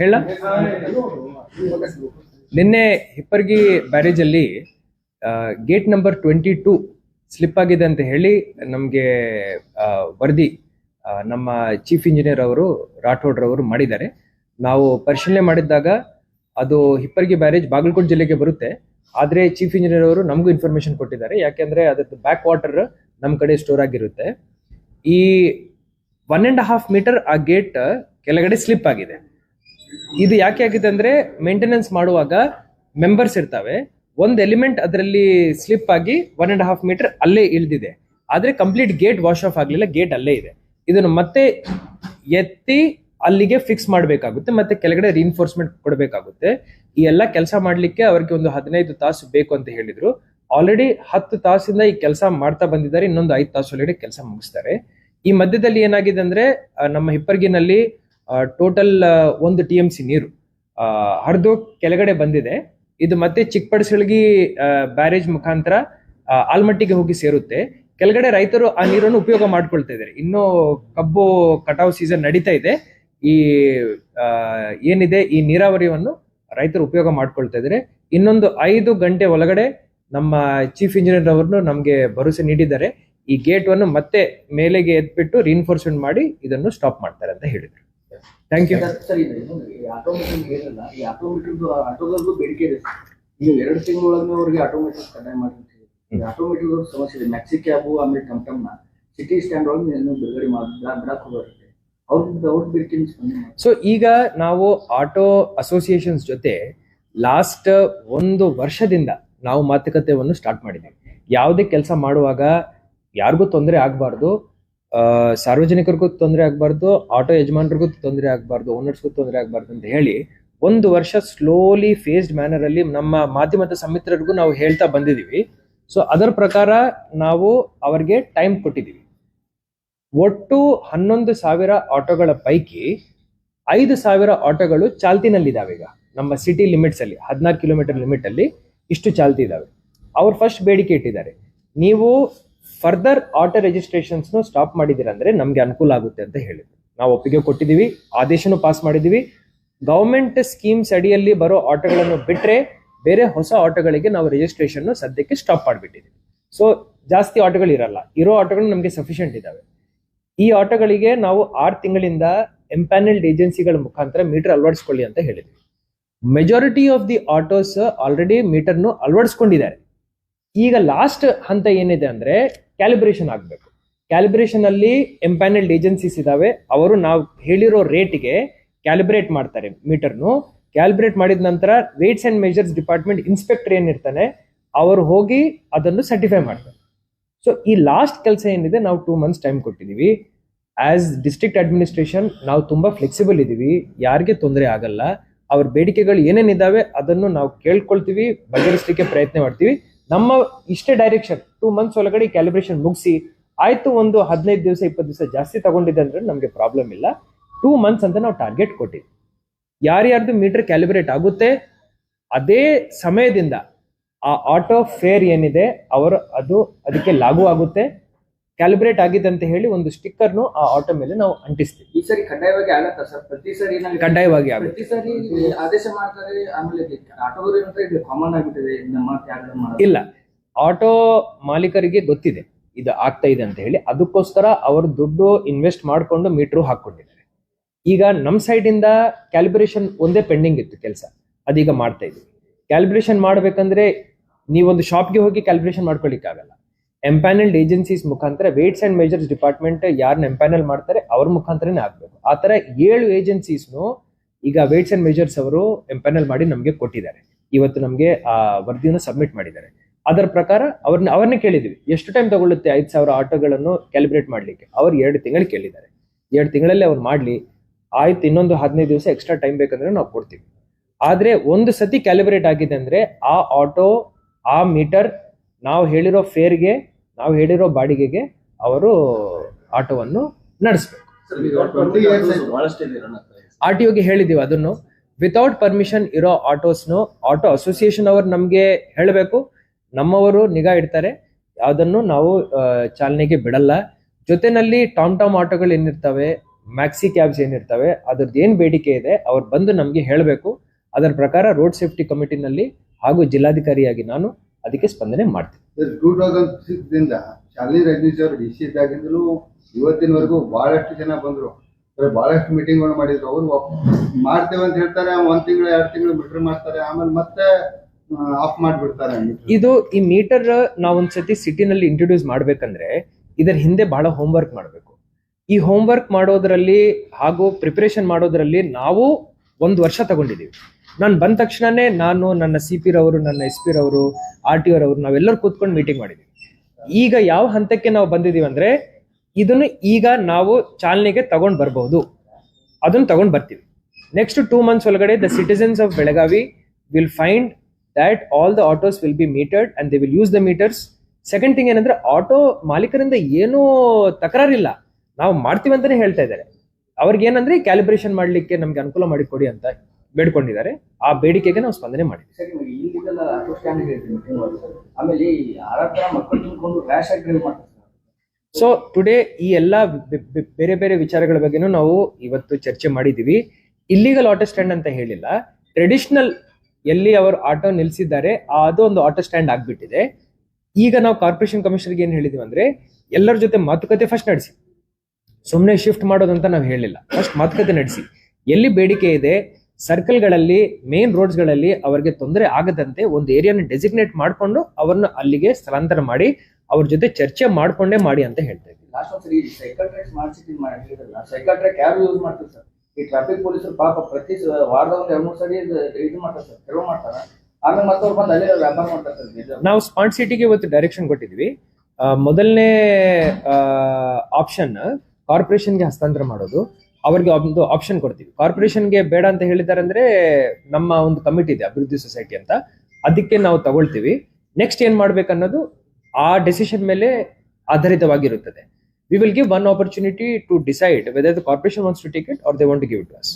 ಹೇಳ? ನಿನ್ನೆ ಹಿಪ್ಪರ್ಗಿ ಬ್ಯಾರೇಜ್ ಅಲ್ಲಿ gate number twenty two slip ಆಗಿದೆ ಅಂತ ಹೇಳಿ ನಮಗೆ ವರದಿ ನಮ್ಮ ಚೀಫ್ ಇಂಜಿನಿಯರ್ ಅವರು ರಾಠೋಡ್ರವರು ಮಾಡಿದ್ದಾರೆ. ನಾವು ಪರಿಶೀಲನೆ ಮಾಡಿದ್ದಾಗ ಅದು ಹಿಪ್ಪರ್ಗಿ ಬ್ಯಾರೇಜ್ ಬಾಗಲಕೋಟೆ ಜಿಲ್ಲೆಗೆ ಬರುತ್ತೆ. ಆದ್ರೆ ಚೀಫ್ ಇಂಜಿನಿಯರ್ ಅವರು ನಮಗೂ ಇನ್ಫಾರ್ಮೇಶನ್ ಕೊಟ್ಟಿದ್ದಾರೆ. ಯಾಕೆಂದ್ರೆ ಅದ್ರದ್ದು ಬ್ಯಾಕ್ ವಾಟರ್ ನಮ್ಮ ಕಡೆ ಸ್ಟೋರ್ ಆಗಿರುತ್ತೆ. ಈ ಒನ್ ಅಂಡ್ ಹಾಫ್ ಮೀಟರ್ ಆ ಗೇಟ್ ಕೆಳಗಡೆ ಸ್ಲಿಪ್ ಆಗಿದೆ. ಇದು ಯಾಕೆ ಆಗಿದೆ ಅಂದ್ರೆ ಮೇಂಟೆನೆನ್ಸ್ ಮಾಡುವಾಗ ಮೆಂಬರ್ಸ್ ಇರ್ತವೆ. ಒಂದು ಎಲಿಮೆಂಟ್ ಅದರಲ್ಲಿ ಸ್ಲಿಪ್ ಆಗಿ ಒನ್ ಅಂಡ್ ಹಾಫ್ ಮೀಟರ್ ಅಲ್ಲೇ ಇಳಿದಿದೆ. ಆದ್ರೆ ಕಂಪ್ಲೀಟ್ ಗೇಟ್ ವಾಶ್ ಆಫ್ ಆಗಲಿಲ್ಲ ಗೇಟ್ ಅಲ್ಲೇ ಇದೆ. ಇದನ್ನು ಮತ್ತೆ ಎತ್ತಿ ಅಲ್ಲಿಗೆ ಫಿಕ್ಸ್ ಮಾಡಬೇಕಾಗುತ್ತೆ, ಮತ್ತೆ ಕೆಳಗಡೆ ರಿಇನ್ಫೋರ್ಸ್ಮೆಂಟ್ ಕೊಡಬೇಕಾಗುತ್ತೆ. ಈ ಎಲ್ಲ ಕೆಲಸ ಮಾಡಲಿಕ್ಕೆ ಅವರಿಗೆ ಒಂದು ಹದಿನೈದು ತಾಸು ಬೇಕು ಅಂತ ಹೇಳಿದ್ರು. ಆಲ್ರೆಡಿ ಹತ್ತು ತಾಸಿಂದ ಈ ಕೆಲಸ ಮಾಡ್ತಾ ಬಂದಿದ್ದಾರೆ, ಇನ್ನೊಂದು ಐದು ತಾಸು ಒಳಗಡೆ ಕೆಲಸ ಮುಗಿಸ್ತಾರೆ. ಈ ಮಧ್ಯದಲ್ಲಿ ಏನಾಗಿದೆ ಅಂದ್ರೆ ನಮ್ಮ ಹಿಪ್ಪರ್ಗಿನಲ್ಲಿ ಟೋಟಲ್ ಒಂದು ಟಿ ಎಂ ಸಿ ನೀರು. ಹರಿದು ಕೆಳಗಡೆ ಬಂದಿದೆ. ಇದು ಮತ್ತೆ ಚಿಕ್ಕಪಡಿಸಳ್ಗಿ ಬ್ಯಾರೇಜ್ ಮುಖಾಂತರ ಆಲ್ಮಟ್ಟಿಗೆ ಹೋಗಿ ಸೇರುತ್ತೆ. ಕೆಳಗಡೆ ರೈತರು ಆ ನೀರನ್ನು ಉಪಯೋಗ ಮಾಡ್ಕೊಳ್ತಾ ಇದ್ದಾರೆ. ಇನ್ನು ಕಬ್ಬು ಕಟಾವು ಸೀಸನ್ ನಡೀತಾ ಇದೆ. ಈ ಏನಿದೆ ಈ ನೀರಾವರಿಯನ್ನು ರೈತರು ಉಪಯೋಗ ಮಾಡ್ಕೊಳ್ತಾ ಇದ್ದಾರೆ. ಇನ್ನೊಂದು ಐದು ಗಂಟೆ ಒಳಗಡೆ ನಮ್ಮ ಚೀಫ್ ಇಂಜಿನಿಯರ್ ಅವರನ್ನು ನಮಗೆ ಭರವಸೆ ನೀಡಿದ್ದಾರೆ. ಈ ಗೇಟ್ ಅನ್ನು ಮತ್ತೆ ಮೇಲೆಗೆ ಎತ್ಬಿಟ್ಟು ರಿಇನ್ಫೋರ್ಸ್ಮೆಂಟ್ ಮಾಡಿ ಇದನ್ನು ಸ್ಟಾಪ್ ಮಾಡ್ತಾರೆ ಅಂತ ಹೇಳಿದ್ರು. ಥ್ಯಾಂಕ್ ಯು ಸರ್ ಇದು ಆಟೋಮೇಟಿಕ್ ಹೇಳಿರಲ್ಲ ಈ ಆಟೋಮೇಟಿಕ್ ಆಟೋದಲ್ಲೂ ಬೇಡಿಕೆ ಇದೆ ನೀವು ಎರಡು ತಿಂಗಳೊಳಗೆ ಅವ್ರಿಗೆ ಆಟೋಮೆಟಿಕ್ ಕಡ್ಡಾಯ ಮಾಡಿ ಆಟೋಮೆಟಿಕ್ ಅವ್ರ ಸಮಸ್ಯೆ ಇದೆ. ಮ್ಯಾಕ್ಸಿ ಕ್ಯಾಬು ಆಮೇಲೆ ಟಮ್ ಟಮ್ನ ಸಿಟಿ ಸ್ಟ್ಯಾಂಡ್ ಒಳಗೆ ನೀವು ಬಿಡುಗಡೆ ಮಾಡಿ ಬಿಡಕ್ಕೆ ಹೋಗುತ್ತೆ ಅವ್ರದ್ದು ಅವ್ರ ಬೇಡಿಕೆ ಸ್ಪಂದನೆ ಸೊ ಈಗ ನಾವು ಆಟೋ ಅಸೋಸಿಯೇಷನ್ಸ್ ಜೊತೆ ಲಾಸ್ಟ್ ಒಂದು ವರ್ಷದಿಂದ ನಾವು ಮಾತುಕತೆಯನ್ನು ಸ್ಟಾರ್ಟ್ ಮಾಡಿದ್ದೀವಿ. ಯಾವುದೇ ಕೆಲಸ ಮಾಡುವಾಗ ಯಾರಿಗೂ ತೊಂದರೆ ಆಗಬಾರ್ದು. ಸಾರ್ವಜನಿಕರಿಗೂ ತೊಂದರೆ ಆಗಬಾರ್ದು ಆಟೋ ಯಜಮಾನರಿಗೂ ತೊಂದರೆ ಆಗಬಾರ್ದು ಓನರ್ಸ್ಗೂ ತೊಂದರೆ ಆಗಬಾರ್ದು ಅಂತ ಹೇಳಿ ಒಂದು ವರ್ಷ ಸ್ಲೋಲಿ ಫೇಸ್ಡ್ ಮ್ಯಾನರ್ ಅಲ್ಲಿ ನಮ್ಮ ಮಾಧ್ಯಮದ ಸಮಿತ್ರರಿಗೂ ನಾವು ಹೇಳ್ತಾ ಬಂದಿದ್ದೀವಿ. ಸೊ ಅದರ ಪ್ರಕಾರ ನಾವು ಅವರಿಗೆ ಟೈಮ್ ಕೊಟ್ಟಿದ್ದೀವಿ. ಒಟ್ಟು ಹನ್ನೊಂದು ಸಾವಿರ ಆಟೋಗಳ ಪೈಕಿ ಐದು ಸಾವಿರ ಆಟೋಗಳು ಚಾಲ್ತಿನಲ್ಲಿದ್ದಾವೆ ಈಗ. ನಮ್ಮ ಸಿಟಿ ಲಿಮಿಟ್ಸ್ ಅಲ್ಲಿ ಹದಿನಾರು ಕಿಲೋಮೀಟರ್ ಲಿಮಿಟ್ ಅಲ್ಲಿ ಇಷ್ಟು ಚಾಲ್ತಿ ಇದ್ದಾವೆ. ಅವ್ರು ಫಸ್ಟ್ ಬೇಡಿಕೆ ಇಟ್ಟಿದ್ದಾರೆ. ನೀವು ಫರ್ದರ್ ಆಟೋ ರಿಜಿಸ್ಟ್ರೇಷನ್ಸ್ ಸ್ಟಾಪ್ ಮಾಡಿದಿರಂದ್ರೆ ನಮ್ಗೆ ಅನುಕೂಲ ಆಗುತ್ತೆ ಅಂತ ಹೇಳಿದ್ರು. ನಾವು ಒಪ್ಪಿಗೆ ಕೊಟ್ಟಿದ್ದೀವಿ, ಆದೇಶನೂ ಪಾಸ್ ಮಾಡಿದ್ದೀವಿ. ಗೌರ್ಮೆಂಟ್ ಸ್ಕೀಮ್ಸ್ ಅಡಿಯಲ್ಲಿ ಬರೋ ಆಟೋಗಳನ್ನು ಬಿಟ್ರೆ ಬೇರೆ ಹೊಸ ಆಟೋಗಳಿಗೆ ನಾವು ರಿಜಿಸ್ಟ್ರೇಷನ್ ಸದ್ಯಕ್ಕೆ ಸ್ಟಾಪ್ ಮಾಡಿಬಿಟ್ಟಿದ್ದೀವಿ. ಸೊ ಜಾಸ್ತಿ ಆಟೋಗಳು ಇರಲ್ಲ ಇರೋ ಆಟೋಗಳು ನಮಗೆ ಸಫಿಷಿಯಂಟ್ ಇದ್ದಾವೆ ಈ ಆಟೋಗಳಿಗೆ ನಾವು ಆರು ತಿಂಗಳಿಂದ ಎಂಪ್ಯಾನಲ್ಡ್ ಏಜೆನ್ಸಿಗಳ ಮುಖಾಂತರ ಮೀಟರ್ ಅಳವಡಿಸ್ಕೊಳ್ಳಿ ಅಂತ ಹೇಳಿದ್ವಿ. Majority of the autos already ಮೀಟರ್ನು ಅಳವಡಿಸ್ಕೊಂಡಿದ್ದಾರೆ. ಈಗ ಲಾಸ್ಟ್ ಹಂತ ಏನಿದೆ ಅಂದ್ರೆ ಕ್ಯಾಲಿಬ್ರೇಷನ್ ಆಗಬೇಕು. ಕ್ಯಾಲಿಬ್ರೇಷನ್ ಅಲ್ಲಿ ಎಂಪ್ಯಾನಲ್ಡ್ ಏಜೆನ್ಸೀಸ್ ಇದಾವೆ. ಅವರು ನಾವು ಹೇಳಿರೋ ರೇಟ್ಗೆ ಕ್ಯಾಲಿಬ್ರೇಟ್ ಮಾಡ್ತಾರೆ ಮೀಟರ್ನು. ಕ್ಯಾಲಿಬ್ರೇಟ್ ಮಾಡಿದ ನಂತರ weights and measures department inspector ಏನಿರ್ತಾನೆ ಅವರು ಹೋಗಿ ಅದನ್ನು ಸರ್ಟಿಫೈ ಮಾಡ್ತಾರೆ. ಸೊ ಈ ಲಾಸ್ಟ್ ಕೆಲಸ ಏನಿದೆ, ನಾವು ಟೂ ಮಂತ್ಸ್ ಟೈಮ್ ಕೊಟ್ಟಿದ್ದೀವಿ ಆಸ್ ಡಿಸ್ಟ್ರಿಕ್ಟ್ ಅಡ್ಮಿನಿಸ್ಟ್ರೇಷನ್ ನಾವು ತುಂಬ ಫ್ಲೆಕ್ಸಿಬಲ್ ಇದ್ದೀವಿ ಯಾರಿಗೆ ತೊಂದರೆ ಆಗಲ್ಲ. ಅವ್ರ ಬೇಡಿಕೆಗಳು ಏನೇನಿದ್ದಾವೆ ಅದನ್ನು ನಾವು ಕೇಳ್ಕೊಳ್ತೀವಿ, ಬಗೆಹರಿಸಲಿಕ್ಕೆ ಪ್ರಯತ್ನ ಮಾಡ್ತೀವಿ. ನಮ್ಮ ಇಷ್ಟೇ ಡೈರೆಕ್ಷನ್ ಟೂ ಮಂತ್ಸ್ ಒಳಗಡೆ ಕ್ಯಾಲಿಬ್ರೇಷನ್ ಮುಗಿಸಿ, ಆಯ್ತು ಒಂದು ಹದಿನೈದು ದಿವಸ, ಇಪ್ಪತ್ತು ದಿವಸ ಜಾಸ್ತಿ ತಗೊಂಡಿದೆ ಅಂದ್ರೆ ನಮಗೆ ಪ್ರಾಬ್ಲಮ್ ಇಲ್ಲ. ಟೂ ಮಂತ್ಸ್ ಅಂತ ನಾವು ಟಾರ್ಗೆಟ್ ಕೊಟ್ಟಿದ್ವಿ. ಯಾರ್ಯಾರ್ದು ಮೀಟರ್ ಕ್ಯಾಲಿಬ್ರೇಟ್ ಆಗುತ್ತೆ, ಅದೇ ಸಮಯದಿಂದ ಆ ಆಟೋ ಫೇರ್ ಏನಿದೆ, ಅವರು ಅದು, ಅದಕ್ಕೆ ಲಾಗು ಆಗುತ್ತೆ. ಕ್ಯಾಲಿಬ್ರೇಟ್ ಆಗಿದೆ ಅಂತ ಹೇಳಿ ಒಂದು ಸ್ಟಿಕ್ಕರ್ನು ಆ ಆಟೋ ಮೇಲೆ ನಾವು ಅಂಟಿಸ್ತೀವಿ. ಈ ಸರಿ ಕಡ್ಡಾಯವಾಗಿ ಆಗತ್ತಾ ಸರ್? ಪ್ರತಿ ಸರಿ ಏನಾಗುತ್ತೆ ಕಡ್ಡಾಯವಾಗಿ ಆಗುತ್ತೆ. ಪ್ರತಿ ಸರಿ ಆದೇಶ ಮಾಡ್ತಾರೆ ಆಮೇಲೆ ಆಟೋದವ್ರು ಏನಂತ ಇದು ಕಾಮನ್ ಆಗ್ಬಿಟ್ಟಿದೆ ನಮ್ಮ ಮಾಡೋದು? ಇಲ್ಲ. ಆಟೋ ಮಾಲೀಕರಿಗೆ ಗೊತ್ತಿದೆ. ಇದು ಆಗ್ತಾ ಇದೆ ಅಂತ ಹೇಳಿ. ಅದಕ್ಕೋಸ್ಕರ ಅವರು ದುಡ್ಡು ಇನ್ವೆಸ್ಟ್ ಮಾಡಿಕೊಂಡು ಮೀಟರ್ ಹಾಕೊಂಡಿದ್ದಾರೆ ಈಗ ನಮ್ಮ ಸೈಡಿಂದ ಇಂದ ಕ್ಯಾಲಿಬ್ರೇಷನ್ ಒಂದೇ ಪೆಂಡಿಂಗ್ ಇತ್ತು ಕೆಲಸ. ಅದೀಗ ಮಾಡ್ತಾ ಇದ್ವಿ ಕ್ಯಾಲಿಬ್ರೇಷನ್ ಮಾಡಬೇಕಂದ್ರೆ ನೀವೊಂದು ಶಾಪ್ಗೆ ಹೋಗಿ ಕ್ಯಾಲಿಬ್ರೇಷನ್ ಮಾಡ್ಕೊಳ್ಳಿಕ್ಕಾಗಲ್ಲ ಎಂಪ್ಯಾನಲ್ಡ್ ಏಜೆನ್ಸೀಸ್ ಮುಖಾಂತರ ವೇಟ್ಸ್ ಅಂಡ್ ಮೆಜರ್ಸ್ ಡಿಪಾರ್ಟ್ಮೆಂಟ್ ಯಾರನ್ನ ಎಂಪ್ಯಾನಲ್ ಮಾಡ್ತಾರೆ, ಅವ್ರ ಮುಖಾಂತರನೇ ಆಗಬೇಕು. ಆ ಥರ ಏಳು ಏಜೆನ್ಸೀಸ್ನು ಈಗ ವೇಟ್ಸ್ ಅಂಡ್ ಮೆಜರ್ಸ್ ಅವರು ಎಂಪ್ಯಾನಲ್ ಮಾಡಿ ನಮಗೆ ಕೊಟ್ಟಿದ್ದಾರೆ. ಇವತ್ತು ನಮಗೆ ಆ ವರದಿಯನ್ನು ಸಬ್ಮಿಟ್ ಮಾಡಿದ್ದಾರೆ. ಅದರ ಪ್ರಕಾರ ಅವ್ರನ್ನ ಅವ್ರನ್ನೇ ಕೇಳಿದ್ವಿ. ಎಷ್ಟು ಟೈಮ್ ತಗೊಳ್ಳುತ್ತೆ ಐದು ಸಾವಿರ ಆಟೋಗಳನ್ನು ಕ್ಯಾಲಿಬ್ರೇಟ್ ಮಾಡಲಿಕ್ಕೆ? ಅವ್ರು ಎರಡು ತಿಂಗಳು ಕೇಳಿದ್ದಾರೆ. ಎರಡು ತಿಂಗಳಲ್ಲಿ ಅವ್ರು ಮಾಡಲಿ. ಆಯ್ತು, ಇನ್ನೊಂದು ಹದಿನೈದು ದಿವಸ ಎಕ್ಸ್ಟ್ರಾ ಟೈಮ್ ಬೇಕಂದ್ರೆ ನಾವು ಕೊಡ್ತೀವಿ. ಆದರೆ ಒಂದು ಸತಿ ಕ್ಯಾಲಿಬ್ರೇಟ್ ಆಗಿದೆ ಅಂದರೆ ಆ ಆಟೋ, ಆ ಮೀಟರ್ ನಾವು ಹೇಳಿರೋ ಫೇರ್ಗೆ ನಾವು ಹೇಳಿರೋ ಬಾಡಿಗೆಗೆ ಅವರು ಆಟೋವನ್ನು ನಡೆಸಬೇಕು. ಆರ್ ಟಿ ಒಗೆ ಹೇಳಿದೀವಿ ಅದನ್ನು. ವಿತೌಟ್ ಪರ್ಮಿಷನ್ ಇರೋ ಆಟೋಸ್ನು, ಆಟೋ ಅಸೋಸಿಯೇಷನ್ ಅವರು ನಮಗೆ ಹೇಳಬೇಕು. ನಮ್ಮವರು ನಿಗಾ ಇಡ್ತಾರೆ. ಅದನ್ನು ನಾವು ಚಾಲನೆಗೆ ಬಿಡಲ್ಲ. ಜೊತೆನಲ್ಲಿ ಟಾಮ್ ಟಾಮ್ ಆಟೋಗಳು ಏನಿರ್ತವೆ, ಮ್ಯಾಕ್ಸಿ ಕ್ಯಾಬ್ಸ್ ಏನಿರ್ತವೆ, ಅದ್ರದ್ದು ಏನು ಬೇಡಿಕೆ ಇದೆ, ಅವ್ರು ಬಂದು ನಮಗೆ ಹೇಳಬೇಕು. ಅದರ ಪ್ರಕಾರ ರೋಡ್ ಸೇಫ್ಟಿ ಕಮಿಟಿನಲ್ಲಿ ಹಾಗೂ ಜಿಲ್ಲಾಧಿಕಾರಿಯಾಗಿ ನಾನು ಅದಕ್ಕೆ ಸ್ಪಂದನೆ ಮಾಡ್ತೀವಿ. ಟೂ ತೌಸಂಡ್ ಸಿಕ್ಸ್ ದಿಂದ ಶಾಲಿನಿ ರಜನೀಶ್ ಅವರು ಡಿ ಸಿ ಇದ್ದಾಗಿಂದಲೂ ಇವತ್ತಿನವರೆಗೂ ಬಹಳಷ್ಟು ಜನ ಬಂದ್ರು. ಬಹಳಷ್ಟು ಮೀಟಿಂಗ್ಗಳು ಮಾಡಿದ್ರು. ಅವರು ಮಾಡ್ತೇವೆ ಅಂತ ಹೇಳ್ತಾರೆ ಒಂದ್ ತಿಂಗಳು ಎರಡು ತಿಂಗಳು ಮೀಟರ್ ಮಾಡ್ತಾರೆ ಆಮೇಲೆ ಮತ್ತೆ ಆಫ್ ಮಾಡಿಬಿಡ್ತಾರೆ ಇದು ಈ ಮೀಟರ್ ನಾವೊಂದ್ಸತಿ ಸಿಟಿನಲ್ಲಿ ಇಂಟ್ರೊಡ್ಯೂಸ್ ಮಾಡ್ಬೇಕಂದ್ರೆ ಇದರ ಹಿಂದೆ ಬಹಳ ಹೋಮ್ ವರ್ಕ್ ಮಾಡಬೇಕು. ಈ ಹೋಮ್ ವರ್ಕ್ ಮಾಡೋದ್ರಲ್ಲಿ ಹಾಗೂ ಪ್ರಿಪರೇಷನ್ ಮಾಡೋದ್ರಲ್ಲಿ ನಾವು ಒಂದು ವರ್ಷ ತಗೊಂಡಿದ್ದೀವಿ ನಾನು ಬಂದ ತಕ್ಷಣನೇ ನಾನು, ನನ್ನ ಸಿ ಪಿ ರವರು ನನ್ನ ಎಸ್ ಪಿ ರವರು ಆರ್ ಟಿ ರವರು ನಾವೆಲ್ಲರೂ ಕೂತ್ಕೊಂಡು ಮೀಟಿಂಗ್ ಮಾಡಿದ್ದೀವಿ ಈಗ ಯಾವ ಹಂತಕ್ಕೆ ನಾವು ಬಂದಿದ್ದೀವಿ ಅಂದರೆ, ಇದನ್ನು ಈಗ ನಾವು ಚಾಲನೆಗೆ ತಗೊಂಡು ಬರ್ಬೋದು. ಅದನ್ನು ತಗೊಂಡು ಬರ್ತೀವಿ. ನೆಕ್ಸ್ಟ್ ಟೂ ಮಂತ್ಸ್ ಒಳಗಡೆ the citizens of Belagavi will find that all the autos will be metered and they will use the meters second thing ಏನಂದ್ರೆ ಆಟೋ ಮಾಲೀಕರಿಂದ ಏನೂ ತಕರಾರಿಲ್ಲ. ನಾವು ಮಾಡ್ತೀವಿ ಅಂತಾನೆ ಹೇಳ್ತಾ ಇದ್ದಾರೆ. ಅವ್ರಿಗೆ ಏನಂದ್ರೆ ಕ್ಯಾಲಿಬ್ರೇಷನ್ ಮಾಡ್ಲಿಕ್ಕೆ ನಮಗೆ ಅನುಕೂಲ ಮಾಡಿಕೊಡಿ ಅಂತ. ಬೇಡ್ಕೊಂಡಿದ್ದಾರೆ. ಆ ಬೇಡಿಕೆಗೆ ನಾವು ಸ್ಪಂದನೆ ಮಾಡಿದ್ವಿ ಸೊ ಟುಡೇ ಈ ಎಲ್ಲ ಬೇರೆ ಬೇರೆ ವಿಚಾರಗಳ ಬಗ್ಗೆನೂ ನಾವು ಇವತ್ತು ಚರ್ಚೆ ಮಾಡಿದೀವಿ ಇಲ್ಲಿಗಲ್ ಆಟೋ ಸ್ಟ್ಯಾಂಡ್ ಅಂತ ಹೇಳಿಲ್ಲ. ಟ್ರೆಡಿಷನಲ್ ಎಲ್ಲಿ ಅವರು ಆಟೋ ನಿಲ್ಸಿದ್ದಾರೆ ಅದು ಒಂದು ಆಟೋ ಸ್ಟ್ಯಾಂಡ್ ಆಗ್ಬಿಟ್ಟಿದೆ. ಈಗ ನಾವು ಕಾರ್ಪೊರೇಷನ್ ಕಮಿಷನರ್ಗೆ ಏನ್ ಹೇಳಿದೀವಿ ಅಂದ್ರೆ ಎಲ್ಲರ ಜೊತೆ ಮಾತುಕತೆ ಫಸ್ಟ್ ನಡೆಸಿ. ಸುಮ್ಮನೆ ಶಿಫ್ಟ್ ಮಾಡೋದಂತ ನಾವು ಹೇಳಿಲ್ಲ. ಫಸ್ಟ್ ಮಾತುಕತೆ ನಡೆಸಿ. ಎಲ್ಲಿ ಬೇಡಿಕೆ ಇದೆ ಸರ್ಕಲ್ಗಳಲ್ಲಿ ಮೇನ್ ರೋಡ್ಸ್ಗಳಲ್ಲಿ ಅವರಿಗೆ ತೊಂದರೆ ಆಗದಂತೆ ಒಂದು ಏರಿಯಾನ ಡೆಸಿಗ್ನೇಟ್ ಮಾಡಿಕೊಂಡು ಅವರನ್ನು ಅಲ್ಲಿಗೆ ಸ್ಥಳಾಂತರ ಮಾಡಿ ಅವ್ರ ಜೊತೆ ಚರ್ಚೆ ಮಾಡ್ಕೊಂಡೇ ಮಾಡಿ ಅಂತ ಹೇಳ್ತಾ ಈ ಸೈಕಲ್ ಟ್ರ್ಯಾಕ್ ಯಾರು ಯೂಸ್ ಮಾಡ್ತಾರೆ ಸರ್? ಈ ಟ್ರಾಫಿಕ್ ಪೊಲೀಸರು ಪಾಪ ಪ್ರತಿ ವಾರದ ಒಂದು ಎರಡು ಮೂರು ಸರಿ ಇದು ಮಾಡ್ತಾರೆ ಸರ್ ಕೆಲವು ಮಾಡ್ತಾರ. ಆಮೇಲೆ ಬಂದು ಅಲ್ಲೇ ವ್ಯಾಪಾರ ಮಾಡ್ತಾರೆ ಸರ್ ನಾವು ಸ್ಮಾರ್ಟ್ ಸಿಟಿಗೆ ಇವತ್ತು ಡೈರೆಕ್ಷನ್ ಕೊಟ್ಟಿದ್ವಿ. ಮೊದಲನೇ ಆಪ್ಷನ್ ಕಾರ್ಪೊರೇಷನ್ಗೆ ಹಸ್ತಾಂತರ ಮಾಡೋದು. ಅವ್ರಿಗೆ ಒಂದು ಆಪ್ಷನ್ ಕೊಡ್ತೀವಿ. ಕಾರ್ಪೊರೇಷನ್ಗೆ ಬೇಡ ಅಂತ ಹೇಳಿದ್ದಾರೆ ಅಂದ್ರೆ ನಮ್ಮ ಒಂದು ಕಮಿಟಿ ಇದೆ, ಅಭಿವೃದ್ಧಿ ಸೊಸೈಟಿ ಅಂತ. ಅದಕ್ಕೆ ನಾವು ತಗೊಳ್ತೀವಿ. ನೆಕ್ಸ್ಟ್ ಏನ್ ಮಾಡ್ಬೇಕನ್ನೋದು ಆ ಡೆಸಿಷನ್ ಮೇಲೆ ಆಧಾರಿತವಾಗಿರುತ್ತದೆ. We will give one opportunity to decide whether the corporation wants to ticket or they want to give it us